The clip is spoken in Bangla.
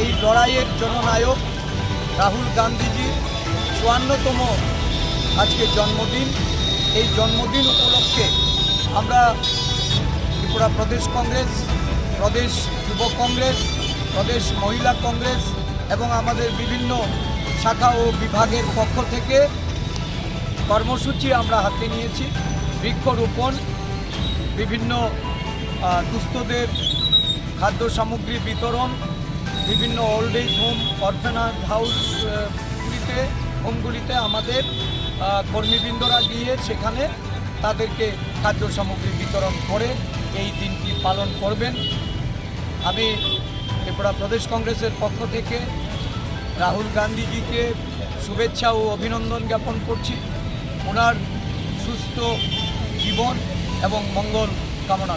এই লড়াইয়ের জননায়ক রাহুল গান্ধীজির চুয়ান্নতম আজকে জন্মদিন। এই জন্মদিন উপলক্ষে আমরা ত্রিপুরা প্রদেশ কংগ্রেস, প্রদেশ যুব কংগ্রেস, প্রদেশ মহিলা কংগ্রেস এবং আমাদের বিভিন্ন শাখা ও বিভাগের পক্ষ থেকে কর্মসূচি আমরা হাতে নিয়েছি। বৃক্ষরোপণ বিভিন্ন দুস্থদের খাদ্য সামগ্রী বিতরণ, বিভিন্ন ওল্ড এজ হোম অরফেনাজ হাউসগুলিতে হোমগুলিতে আমাদের কর্মীবৃন্দরা গিয়ে সেখানে তাদেরকে খাদ্য সামগ্রী বিতরণ করে এই দিনটি পালন করবেন। আমি ত্রিপুরা প্রদেশ কংগ্রেসের পক্ষ থেকে রাহুল গান্ধীজিকে শুভেচ্ছা ও অভিনন্দন জ্ঞাপন করছি। ওনার সুস্থ জীবন এবং মঙ্গল কামনা